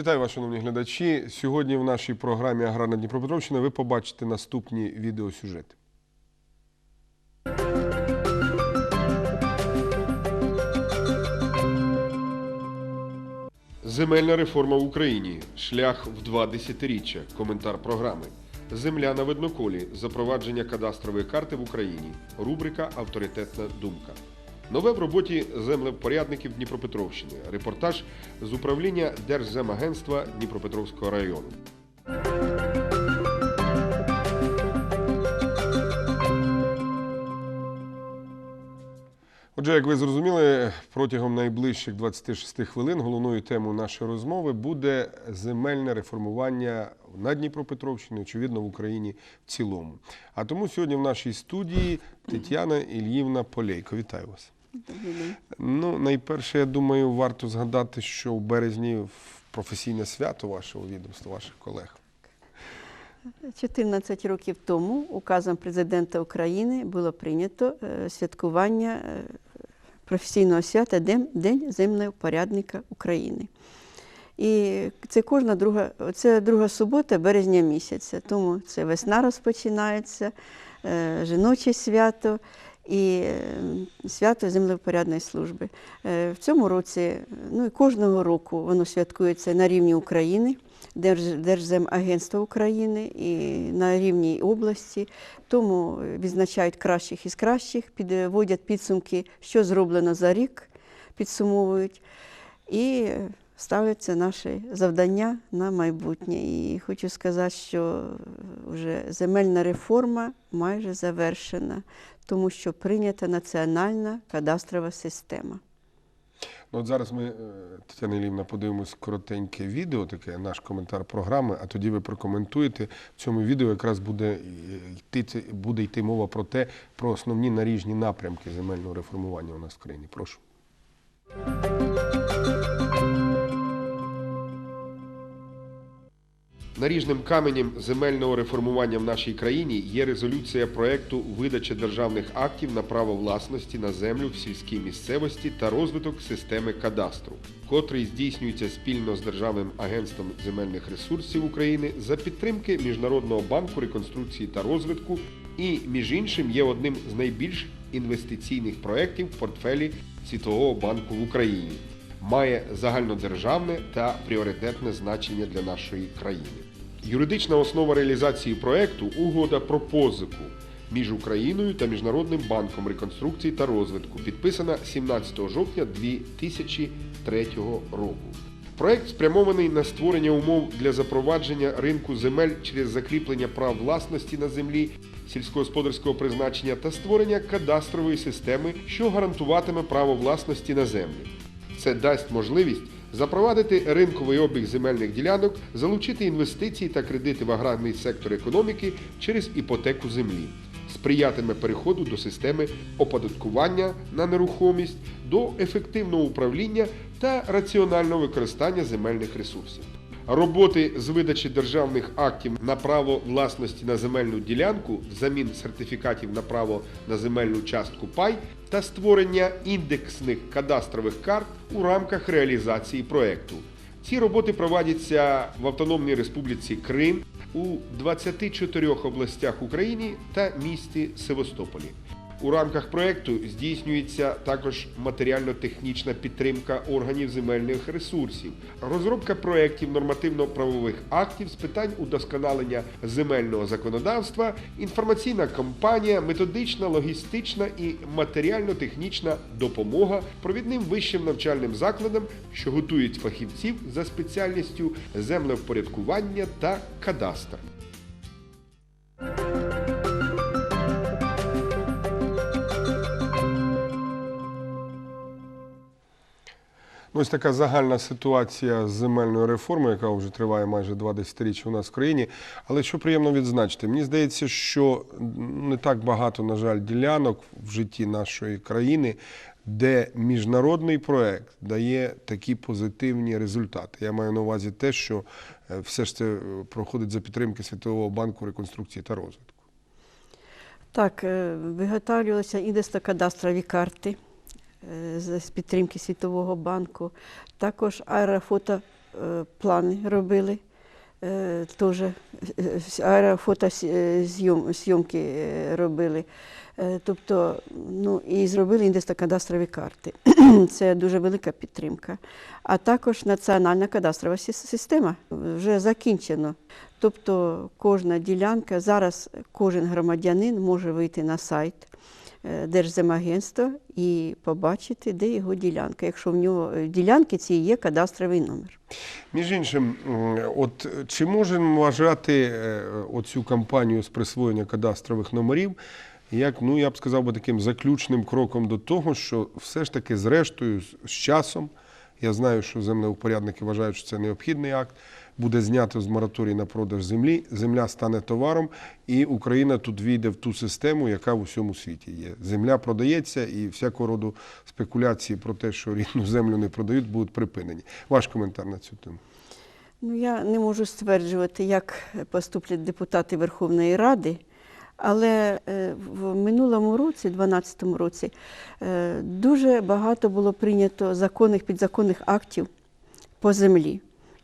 Вітаю вас, шановні глядачі. Сьогодні в нашій програмі Аграрна Дніпропетровщина ви побачите наступні відеосюжети. Земельна реформа в Україні. Шлях в два десятиріччя. Коментар програми. Земля на видноколі. Запровадження кадастрової карти в Україні. Рубрика Авторитетна думка. Нове в роботі землепорядників Дніпропетровщини. Репортаж з управління Держземагентства Дніпропетровського району. Отже, як ви зрозуміли, протягом найближчих 26 хвилин головною темою нашої розмови буде земельне реформування на Дніпропетровщині, очевидно, в Україні в цілому. А тому сьогодні в нашій студії Тетяна Ільївна Полейко. Вітаю вас. Ну, найперше, я думаю, варто згадати, що в березні професійне свято вашого відомства, ваших колег. 14 років тому указом президента України було прийнято е, святкування е, професійного свята День, землепорядника України. І це кожна друга, це друга субота березня місяця, тому це весна розпочинається, е, жіноче свято і е, свято землепорядної служби. Е, В цьому році, е, ну і кожного року воно святкується на рівні України. Держ- Держземагентства України і на рівні області. Тому відзначають кращих із кращих, підводять підсумки, що зроблено за рік, підсумовують. І ставляться наші завдання на майбутнє. І хочу сказати, що вже земельна реформа майже завершена, тому що прийнята національна кадастрова система. Ну, от зараз ми, е, Тетяна Ілівна, подивимось коротеньке відео, таке наш коментар програми, а тоді ви прокоментуєте. В цьому відео якраз буде е, йти, буде йти мова про те, про основні наріжні напрямки земельного реформування у нас в країні. Прошу. Наріжним каменем земельного реформування в нашій країні є резолюція проекту видачі державних актів на право власності на землю в сільській місцевості та розвиток системи кадастру, котрий здійснюється спільно з Державним агентством земельних ресурсів України за підтримки Міжнародного банку реконструкції та розвитку і, між іншим, є одним з найбільш інвестиційних проєктів в портфелі Світового банку в Україні має загальнодержавне та пріоритетне значення для нашої країни. Юридична основа реалізації проекту угода про позику між Україною та Міжнародним банком реконструкції та розвитку, підписана 17 жовтня 2003 року. Проект спрямований на створення умов для запровадження ринку земель через закріплення прав власності на землі сільськогосподарського призначення та створення кадастрової системи, що гарантуватиме право власності на землі. Це дасть можливість запровадити ринковий обіг земельних ділянок, залучити інвестиції та кредити в аграрний сектор економіки через іпотеку землі, сприятиме переходу до системи оподаткування на нерухомість, до ефективного управління та раціонального використання земельних ресурсів. Роботи з видачі державних актів на право власності на земельну ділянку взамін сертифікатів на право на земельну частку пай та створення індексних кадастрових карт у рамках реалізації проекту. Ці роботи проводяться в Автономній Республіці Крим у 24 областях України та місті Севастополі. У рамках проекту здійснюється також матеріально-технічна підтримка органів земельних ресурсів, розробка проєктів нормативно-правових актів з питань удосконалення земельного законодавства, інформаційна кампанія, методична, логістична і матеріально-технічна допомога провідним вищим навчальним закладам, що готують фахівців за спеціальністю землевпорядкування та кадастр. Ось така загальна ситуація з земельною реформою, яка вже триває майже два десятиріччя у нас в країні. Але що приємно відзначити, мені здається, що не так багато, на жаль, ділянок в житті нашої країни, де міжнародний проект дає такі позитивні результати. Я маю на увазі те, що е, все ж це е, проходить за підтримки Світового банку реконструкції та розвитку. Так, е, виготовлювалися індексно-кадастрові карти е, з з підтримки Світового банку, також аерофото е, робили. Е, Теж аерофотозйомки е, робили. Е, Тобто, ну і зробили індексно-кадастрові карти. Це дуже велика підтримка. А також національна кадастрова система вже закінчено. Тобто кожна ділянка, зараз кожен громадянин може вийти на сайт е, Держземагентства і побачити, де його ділянка, якщо в нього ділянки ці є кадастровий номер. Між іншим, от е, чи можемо вважати е, оцю кампанію з присвоєння кадастрових номерів як, ну я б сказав би таким заключним кроком до того, що все ж таки, зрештою, з часом, я знаю, що землеупорядники вважають, що це необхідний акт, буде знято з мораторій на продаж землі, земля стане товаром, і Україна тут війде в ту систему, яка в усьому світі є. Земля продається, і всякого роду спекуляції про те, що рідну землю не продають, будуть припинені. Ваш коментар на цю тему. Ну, я не можу стверджувати, як поступлять депутати Верховної Ради, але е, в минулому році, 2012 році, е, дуже багато було прийнято законних підзаконних актів по землі.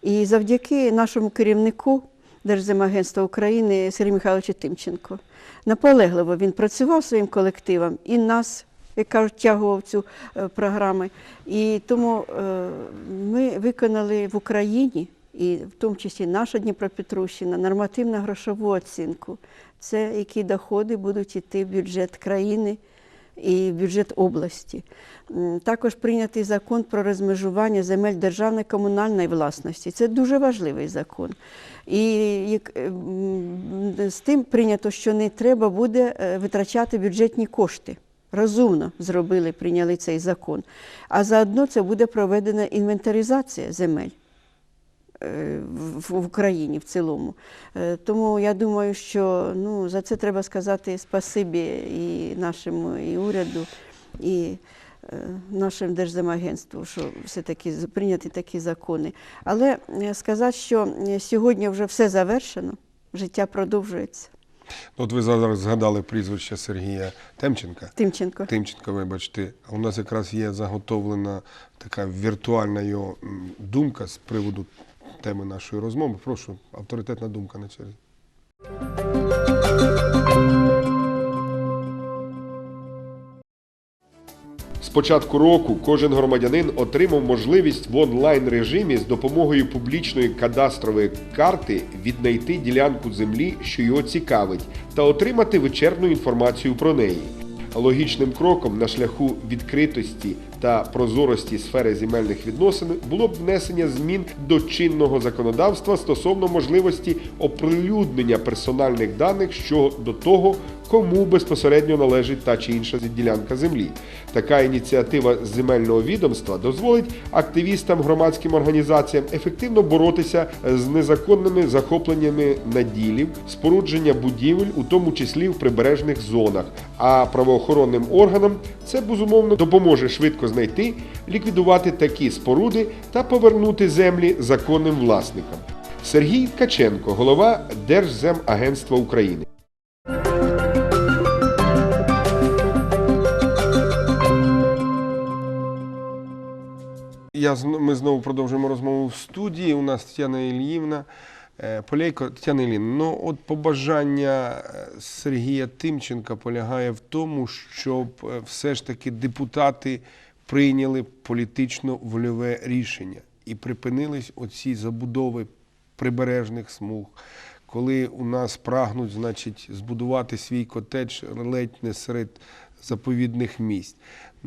І завдяки нашому керівнику Держземагентства України Сергію Михайловичу Тимченко наполегливо він працював своїм колективом і нас, як кажуть, тягував цю е, програми. І тому е, ми виконали в Україні, і в тому числі наша Дніпропетровщина, нормативно грошову оцінку. Це які доходи будуть йти в бюджет країни і бюджет області. Також прийнятий закон про розмежування земель державної комунальної власності. Це дуже важливий закон. І е, з тим прийнято, що не треба буде е, витрачати бюджетні кошти. Розумно зробили, прийняли цей закон. А заодно це буде проведена інвентаризація земель в, в Україні в цілому. Е, Тому я думаю, що ну, за це треба сказати спасибі і нашому і уряду, і е, нашим Держземагентству, що все-таки прийняті такі закони. Але е, сказати, що е, сьогодні вже все завершено, життя продовжується. Ну, От ви зараз згадали прізвище Сергія Темченка. Тимченко. Тимченко, вибачте, а у нас якраз є заготовлена така віртуальна його думка з приводу теми нашої розмови. Прошу, авторитетна думка на черзі. З початку року кожен громадянин отримав можливість в онлайн режимі з допомогою публічної кадастрової карти віднайти ділянку землі, що його цікавить, та отримати вичерпну інформацію про неї. Логічним кроком на шляху відкритості та прозорості сфери земельних відносин було б внесення змін до чинного законодавства стосовно можливості оприлюднення персональних даних щодо того, кому безпосередньо належить та чи інша ділянка землі. Така ініціатива земельного відомства дозволить активістам, громадським організаціям ефективно боротися з незаконними захопленнями наділів, спорудження будівель, у тому числі в прибережних зонах. А правоохоронним органам це безумовно допоможе швидко знайти, ліквідувати такі споруди та повернути землі законним власникам. Сергій Ткаченко, голова Держземагентства України. Я, ми знову продовжуємо розмову в студії. У нас Тетяна Ільївна. Е, Полейко, Тетяна Іллівна, ну от побажання е, Сергія Тимченка полягає в тому, щоб е, все ж таки депутати прийняли політично вольове рішення і припинились оці забудови прибережних смуг, коли у нас прагнуть, значить, збудувати свій котедж ледь не серед заповідних місць.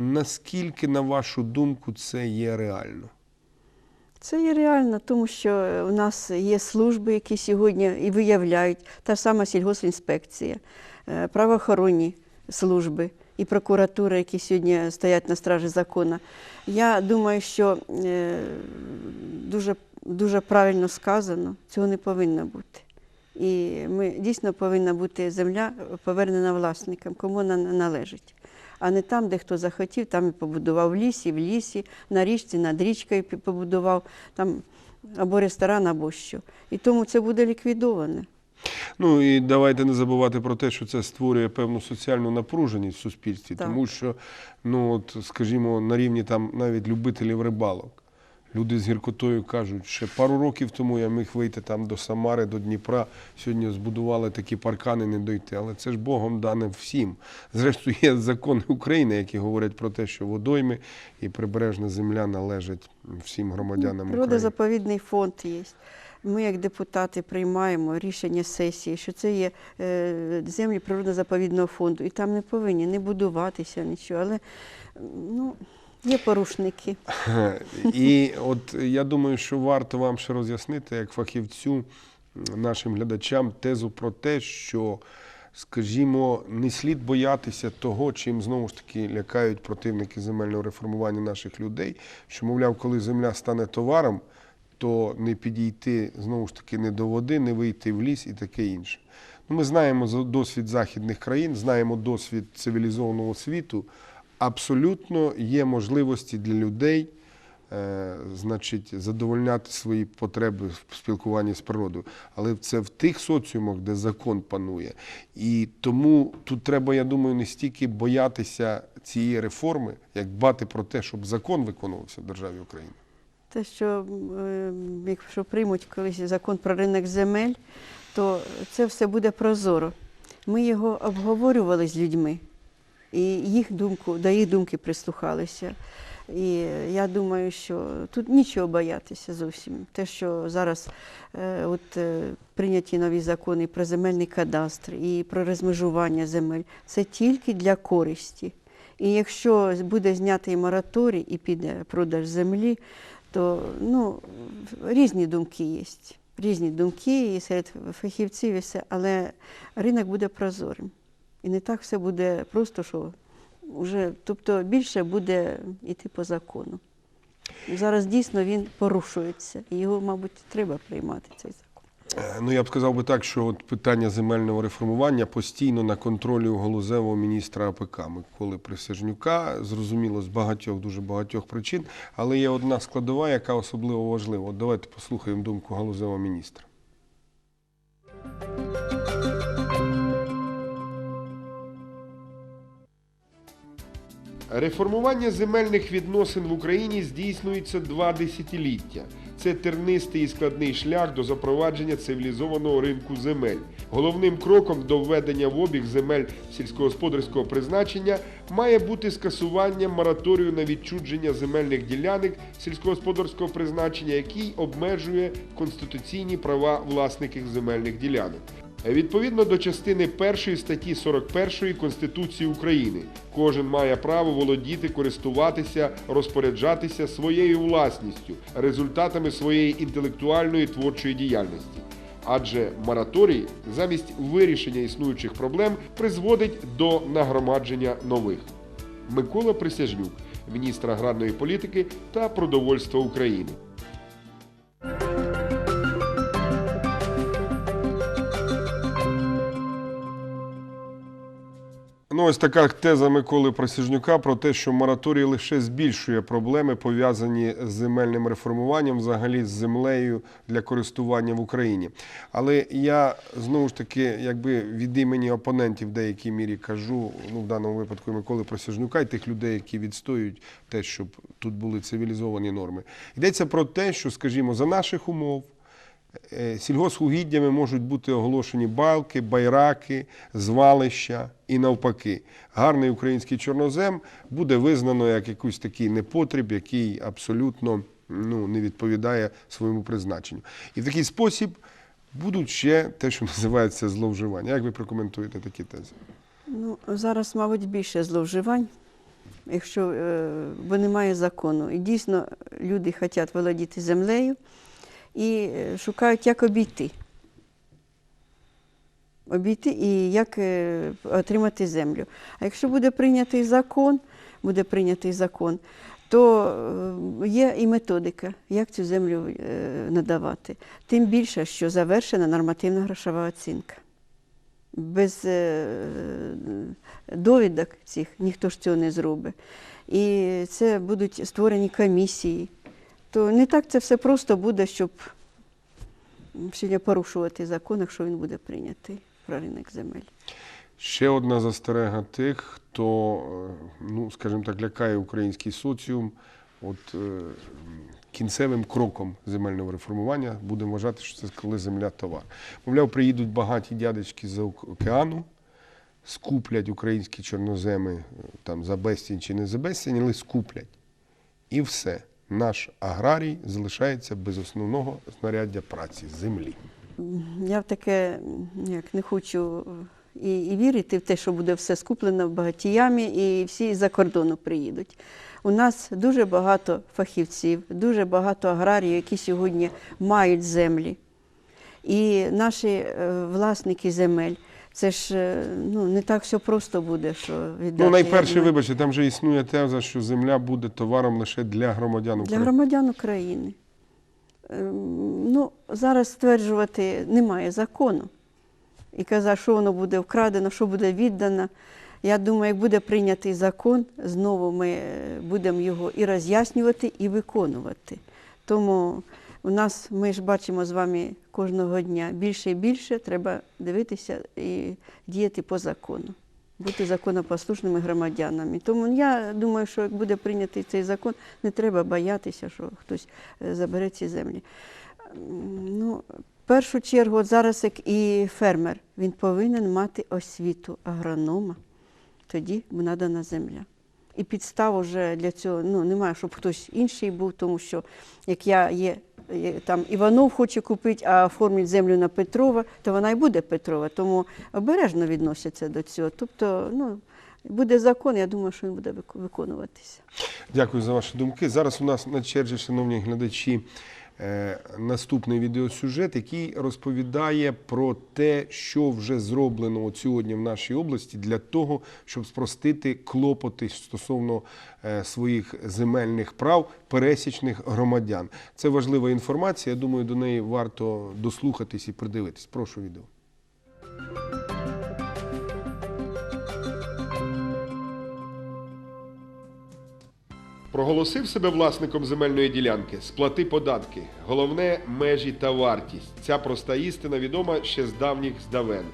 Наскільки, на вашу думку, це є реально? Це є реально, тому що у нас є служби, які сьогодні і виявляють, та ж сама сільгоспінспекція, е, правоохоронні служби і прокуратура, які сьогодні стоять на стражі закону. Я думаю, що е, дуже, дуже правильно сказано, цього не повинно бути. І ми дійсно повинна бути земля повернена власникам, кому вона належить. А не там, де хто захотів, там і побудував в лісі, в лісі, на річці, над річкою побудував, там або ресторан, або що. І тому це буде ліквідоване. Ну і давайте не забувати про те, що це створює певну соціальну напруженість в суспільстві, Так. тому що, ну от, скажімо, на рівні там навіть любителів рибалок. Люди з гіркотою кажуть, ще пару років тому я міг вийти там до Самари, до Дніпра. Сьогодні збудували такі паркани, не дойти. Але це ж Богом дане всім. Зрештою, є закони України, які говорять про те, що водойми і прибережна земля належать всім громадянам України. Природозаповідний фонд є. Ми, як депутати, приймаємо рішення сесії, що це є е, землі природозаповідного фонду, і там не повинні не будуватися нічого. Але ну, є порушники. І от я думаю, що варто вам ще роз'яснити, як фахівцю нашим глядачам, тезу про те, що, скажімо, не слід боятися того, чим знову ж таки лякають противники земельного реформування наших людей, що, мовляв, коли земля стане товаром, то не підійти знову ж таки не до води, не вийти в ліс і таке інше. Ну, Ми знаємо досвід західних країн, знаємо досвід цивілізованого світу. Абсолютно є можливості для людей, е, значить, задовольняти свої потреби в спілкуванні з природою. Але це в тих соціумах, де закон панує. І тому тут треба, я думаю, не стільки боятися цієї реформи, як дбати про те, щоб закон виконувався в державі України. Те, що е, якщо приймуть колись закон про ринок земель, то це все буде прозоро. Ми його обговорювали з людьми, і їх думку, до їх думки прислухалися. І я думаю, що тут нічого боятися зовсім. Те, що зараз е, от, е, прийняті нові закони про земельний кадастр і про розмежування земель, це тільки для користі. І якщо буде знятий мораторій і піде продаж землі, то ну, різні думки є. Різні думки і серед фахівців, і все, але ринок буде прозорим. І не так все буде просто, що вже, тобто більше буде йти по закону. Зараз дійсно він порушується, і його, мабуть, треба приймати цей закон. Е, Ну, я б сказав би так, що от питання земельного реформування постійно на контролі у галузевого міністра АПК Миколи Присяжнюка. Зрозуміло, з багатьох, дуже багатьох причин. Але є одна складова, яка особливо важлива. От давайте послухаємо думку галузевого міністра. Реформування земельних відносин в Україні здійснюється два десятиліття. Це тернистий і складний шлях до запровадження цивілізованого ринку земель. Головним кроком до введення в обіг земель сільськогосподарського призначення має бути скасування мораторію на відчудження земельних ділянок сільськогосподарського призначення, який обмежує конституційні права власників земельних ділянок. Відповідно до частини 1 статті 41 Конституції України, кожен має право володіти, користуватися, розпоряджатися своєю власністю, результатами своєї інтелектуальної творчої діяльності. Адже мораторій замість вирішення існуючих проблем призводить до нагромадження нових. Микола Присяжнюк, міністр аграрної політики та продовольства України. Ну, ось така теза Миколи Присяжнюка про те, що мораторій лише збільшує проблеми, пов'язані з земельним реформуванням, взагалі з землею для користування в Україні. Але я знову ж таки, якби від імені опонентів в деякій мірі кажу, ну в даному випадку Миколи Присяжнюка і тих людей, які відстоюють те, щоб тут були цивілізовані норми. Йдеться про те, що, скажімо, за наших умов. Е, Сільгосугіддями можуть бути оголошені балки, байраки, звалища і навпаки. Гарний український чорнозем буде визнано як якийсь такий непотріб, який абсолютно ну, не відповідає своєму призначенню. І в такий спосіб будуть ще те, що називається зловживання. Як ви прокоментуєте такі тези? Ну, зараз, мабуть, більше зловживань, якщо е, бо немає закону. І дійсно люди хочуть володіти землею і е, шукають, як обійти. Обійти і як е, отримати землю. А якщо буде прийнятий закон, буде прийнятий закон, то е, є і методика, як цю землю надавати. Тим більше, що завершена нормативна грошова оцінка без довідок цих ніхто ж цього не зробить. І це будуть створені комісії. То не так це все просто буде, щоб сьогодні порушувати закон, якщо він буде прийнятий про ринок земель. Ще одна застерега тих, хто, е, ну скажімо так, лякає український соціум от, е, кінцевим кроком земельного реформування. Будемо вважати, що це коли земля товар. Мовляв, приїдуть багаті дядечки з океану, скуплять українські чорноземи е, там за безцінь чи не за безцінь, але скуплять. І все. Наш аграрій залишається без основного знаряддя праці землі. Я в таке як не хочу е, і, і вірити в те, що буде все скуплено багатіями, і всі з-за кордону приїдуть. У нас дуже багато фахівців, дуже багато аграріїв, які сьогодні мають землі. І наші е, власники земель. Це ж е, ну, не так все просто буде, що віддати. Ну, найперше, вибачте, там же існує теза, що земля буде товаром лише для громадян Для України. громадян України. Ем, Ну, зараз стверджувати немає закону. І казати, що воно буде вкрадено, що буде віддано. Я думаю, як буде прийнятий закон, знову ми е, будемо його і роз'яснювати, і виконувати. Тому у нас, ми ж бачимо з вами кожного дня більше і більше треба дивитися і діяти по закону, бути законопослушними громадянами. Тому я думаю, що як буде прийнятий цей закон, не треба боятися, що хтось е, забере ці землі. Ну, в першу чергу, от зараз як і фермер, він повинен мати освіту агронома, тоді надана земля. І підстав вже для цього ну, немає, щоб хтось інший був, тому що як я є там Іванов хоче купити, а оформить землю на Петрова, то вона і буде Петрова. Тому обережно відносяться до цього. Тобто, ну, буде закон, я думаю, що він буде виконуватися. Дякую за ваші думки. Зараз у нас на черзі, шановні глядачі, наступний відеосюжет, який розповідає про те, що вже зроблено от сьогодні в нашій області для того, щоб спростити клопоти стосовно е, своїх земельних прав пересічних громадян. Це важлива інформація. Я думаю, до неї варто дослухатись і придивитись. Прошу відео. Проголосив себе власником земельної ділянки, сплати податки. Головне межі та вартість. Ця проста істина відома ще з давніх здавен.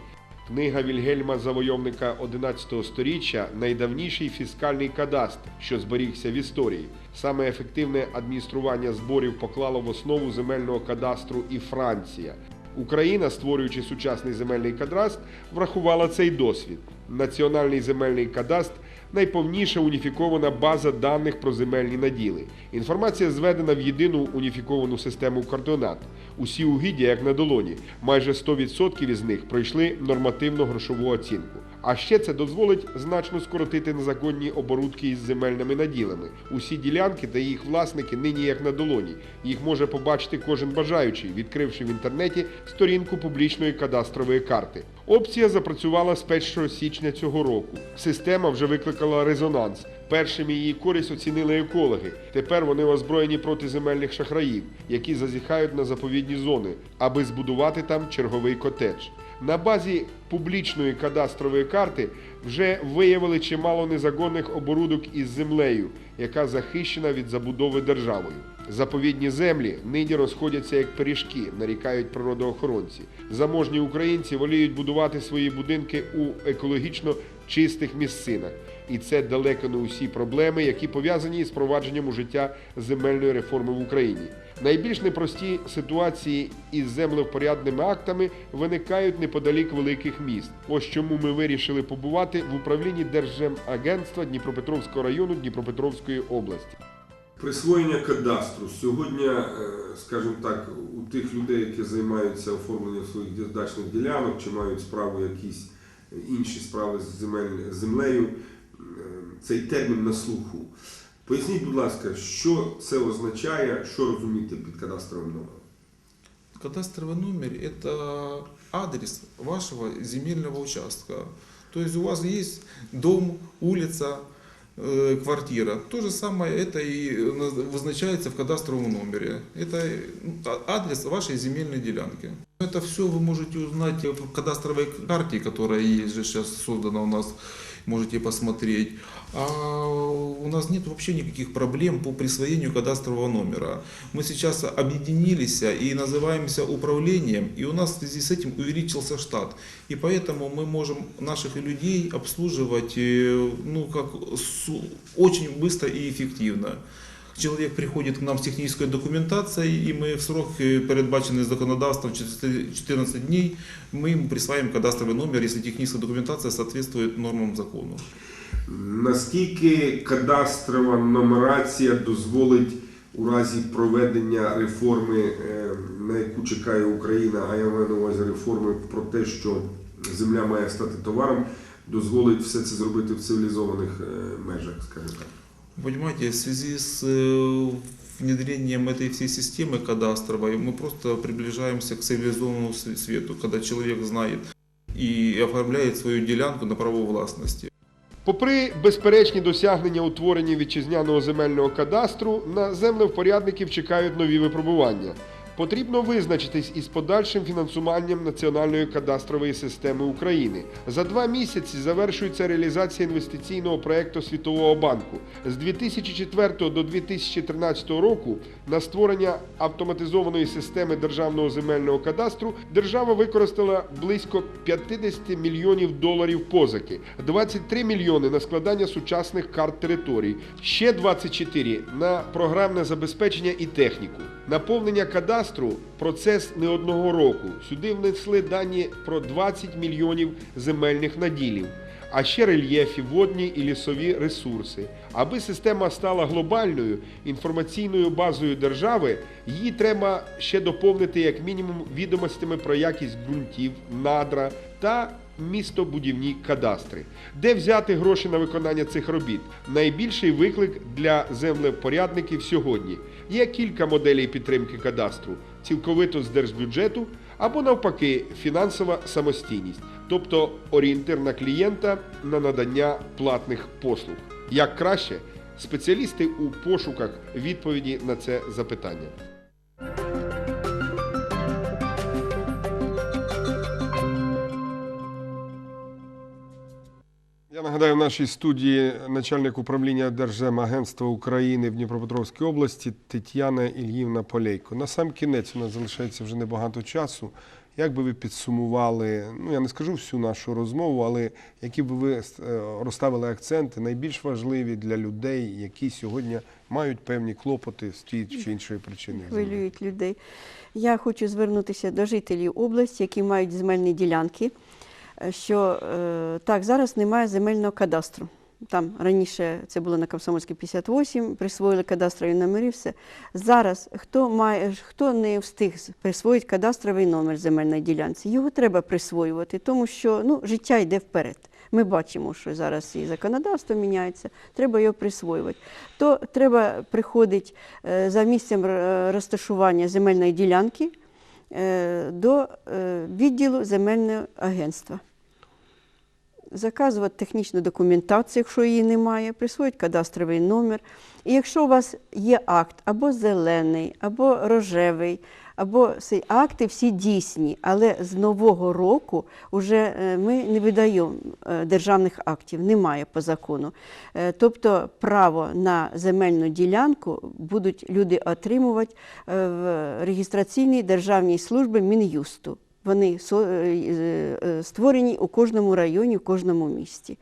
Книга Вільгельма Завойовника 11 століття найдавніший фіскальний кадастр, що зберігся в історії. Саме ефективне адміністрування зборів поклало в основу земельного кадастру і Франція. Україна, створюючи сучасний земельний кадастр, врахувала цей досвід. Національний земельний кадастр найповніша уніфікована база даних про земельні наділи. Інформація зведена в єдину уніфіковану систему координат. Усі угіддя, як на долоні, майже 100% із них пройшли нормативно-грошову оцінку. А ще це дозволить значно скоротити незаконні оборудки із земельними наділами. Усі ділянки та їх власники нині як на долоні. Їх може побачити кожен бажаючий, відкривши в інтернеті сторінку публічної кадастрової карти. Опція запрацювала з 1 січня цього року. Система вже викликала резонанс. Першими її користь оцінили екологи. Тепер вони озброєні проти земельних шахраїв, які зазіхають на заповідні зони, аби збудувати там черговий котедж. На базі публічної кадастрової карти вже виявили чимало незаконних оборудок із землею, яка захищена від забудови державою. Заповідні землі нині розходяться як пиріжки, нарікають природоохоронці. Заможні українці воліють будувати свої будинки у екологічно чистих місцинах. І це далеко не усі проблеми, які пов'язані із провадженням у життя земельної реформи в Україні. Найбільш непрості ситуації із землевпорядними актами виникають неподалік великих міст. Ось чому ми вирішили побувати в управлінні Держземагентства Дніпропетровського району Дніпропетровської області. Присвоєння кадастру сьогодні, е, скажімо так, у тих людей, які займаються оформленням своїх дачних ділянок чи мають справу якісь інші справи з земель- землею, е, цей термін на слуху. Поясніть, будь ласка, що це означає, що розуміти під кадастровим номером? Кадастровый номер – это адрес вашего земельного участка. То есть у вас есть дом, улица, э, квартира. То же самое это и наз- обозначается в кадастровом номере. Это ну, а- адрес вашей земельной делянки. Это все вы можете узнать в кадастровой карте, которая есть же сейчас создана у нас, можете посмотреть. А у нас нет вообще никаких проблем по присвоению кадастрового номера. Мы сейчас объединились и называемся управлением, и у нас в связи с этим увеличился штат. И поэтому мы можем наших людей обслуживать э, ну, как, су- очень быстро и эффективно. человек приходит к нам с технической документацией, и мы в срок, э, передбаченный законодавством 14 дней, мы ему присваиваем кадастровый номер, если техническая документация соответствует нормам закона. Наскільки кадастрова нумерація дозволить у разі проведення реформи, е, на яку чекає Україна, а я маю на увазі реформи про те, що земля має стати товаром, дозволить все це зробити в цивілізованих е, межах, скажімо так. Понимаете, в связи с э, внедрением этой всей системы кадастровой мы просто приближаемся к цивилизованному св- свету, когда человек знает и оформляет свою делянку на право властности. Попри безперечні досягнення утворення вітчизняного земельного кадастру, на землевпорядників чекають нові випробування. Потрібно визначитись із подальшим фінансуванням національної кадастрової системи України. За два місяці завершується реалізація інвестиційного проекту Світового банку. З 2004 до 2013 року на створення автоматизованої системи державного земельного кадастру держава використала близько 50 мільйонів доларів позики, 23 мільйони на складання сучасних карт територій, ще 24 на програмне забезпечення і техніку. Наповнення кадастру процес не одного року. Сюди внесли дані про 20 мільйонів земельних наділів, а ще рельєфі, водні і лісові ресурси. Аби система стала глобальною інформаційною базою держави, її треба ще доповнити як мінімум відомостями про якість ґрунтів, надра та містобудівні кадастри. Де взяти гроші на виконання цих робіт? Найбільший виклик для землепорядників сьогодні. Є кілька моделей підтримки кадастру: цілковито з держбюджету або навпаки фінансова самостійність, тобто орієнтир на клієнта на надання платних послуг. Як краще? Спеціалісти у пошуках відповіді на це запитання. Нагадаю, в нашій студії начальник управління Держземагентства України в Дніпропетровській області Тетяна Ільївна Полейко. На сам кінець у нас залишається вже небагато часу. Як би ви підсумували, ну я не скажу всю нашу розмову, але які би ви е, розставили акценти найбільш важливі для людей, які сьогодні мають певні клопоти з тієї чи іншої причини? хвилюють людей. Я хочу звернутися до жителів області, які мають земельні ділянки. Е, Що е, так, зараз немає земельного кадастру. Там раніше це було на Комсомольській 58, присвоїли кадастрові номери, все. Зараз хто має, хто не встиг присвоїти кадастровий номер земельної ділянці, його треба присвоювати, тому що ну, життя йде вперед. Ми бачимо, що зараз і законодавство міняється, треба його присвоювати. То треба приходити е, за місцем розташування земельної ділянки до е, відділу земельного агентства. Заказувати технічну документацію, якщо її немає, присвоїть кадастровий номер. І якщо у вас є акт або зелений, або рожевий, або цей акти всі дійсні, але з нового року вже е, ми не видаємо е, державних актів, немає по закону. Е, Тобто право на земельну ділянку будуть люди отримувати в реєстраційній державній службі Мін'юсту. Вони створені у кожному районі, у кожному місті.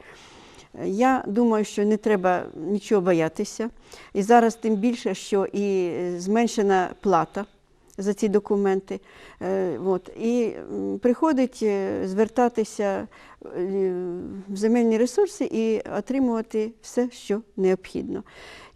Я думаю, що не треба нічого боятися. І зараз тим більше, що і зменшена плата за ці документи. Е, От. І приходить е, звертатися е, в земельні ресурси і отримувати все, що необхідно.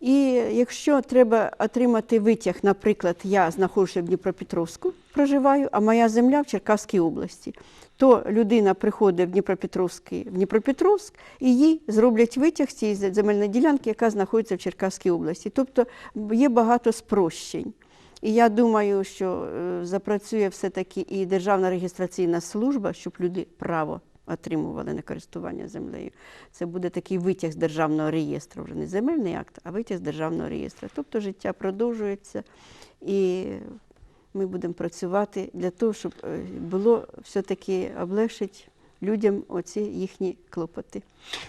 І якщо треба отримати витяг, наприклад, я знаходжуся в Дніпропетровську, проживаю, а моя земля в Черкаській області, то людина приходить в Дніпропетровський, в Дніпропетровськ і їй зроблять витяг з цієї земельної ділянки, яка знаходиться в Черкаській області. Тобто є багато спрощень. І я думаю, що е, запрацює все-таки і Державна реєстраційна служба, щоб люди право отримували на користування землею. Це буде такий витяг з державного реєстру, вже не земельний акт, а витяг з державного реєстру. Тобто життя продовжується і ми будемо працювати для того, щоб е, було все-таки облегшити людям оці їхні клопоти.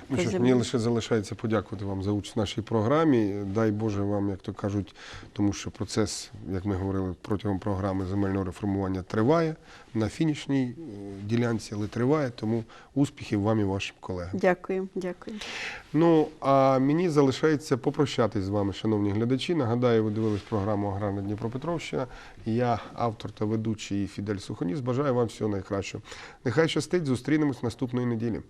Ну що ж, мені лише залишається подякувати вам за участь в нашій програмі. Дай Боже вам, як то кажуть, тому що процес, як ми говорили, протягом програми земельного реформування триває на фінішній е, ділянці, але триває, тому успіхів вам і вашим колегам. Дякую, дякую. Ну а мені залишається попрощатись з вами, шановні глядачі. Нагадаю, ви дивились програму Аграрна Дніпропетровщина. Я, автор та ведучий Фідель Сухоніс, бажаю вам всього найкращого. Нехай щастить, зустрінемось наступної неділі.